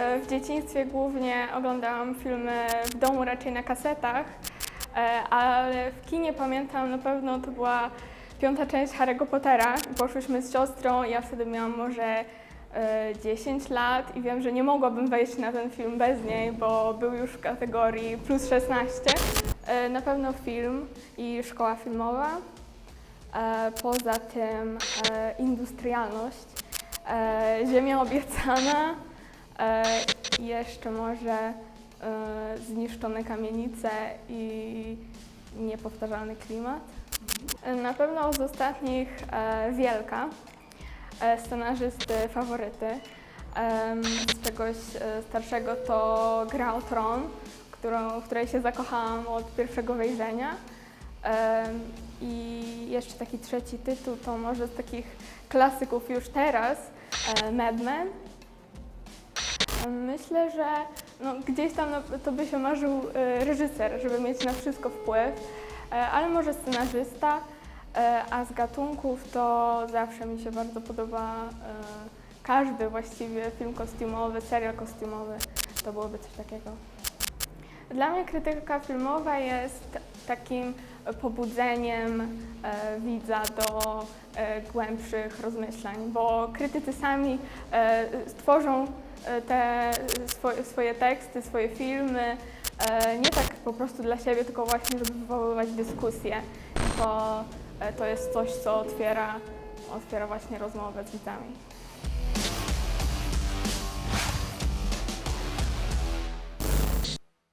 E, W dzieciństwie głównie oglądałam filmy w domu raczej na kasetach, e, ale w kinie pamiętam na pewno to była piąta część Harry'ego Pottera. Poszłyśmy z siostrą, ja wtedy miałam może e, 10 lat i wiem, że nie mogłabym wejść na ten film bez niej, bo był już w kategorii plus 16. E, Na pewno film i szkoła filmowa. E, Poza tym e, industrialność, e, ziemia obiecana e, i jeszcze może e, zniszczone kamienice i niepowtarzalny klimat. E, Na pewno z ostatnich e, Wielka, e, scenarzysty faworyty. Z czegoś e, starszego to Gra o Tron, którą, w której się zakochałam od pierwszego wejrzenia. I jeszcze taki trzeci tytuł to może z takich klasyków już teraz, e, Mad Men. Myślę, że no, gdzieś tam to by się marzył e, reżyser, żeby mieć na wszystko wpływ, e, ale może scenarzysta, e, a z gatunków to zawsze mi się bardzo podoba każdy właściwie film kostiumowy, serial kostiumowy, to byłoby coś takiego. Dla mnie krytyka filmowa jest takim pobudzeniem e, widza do e, głębszych rozmyślań, bo krytycy sami e, stworzą te swoje, swoje teksty, swoje filmy e, nie tak po prostu dla siebie, tylko właśnie, żeby wywoływać dyskusję. To, e, to jest coś, co otwiera, otwiera właśnie rozmowę z widzami.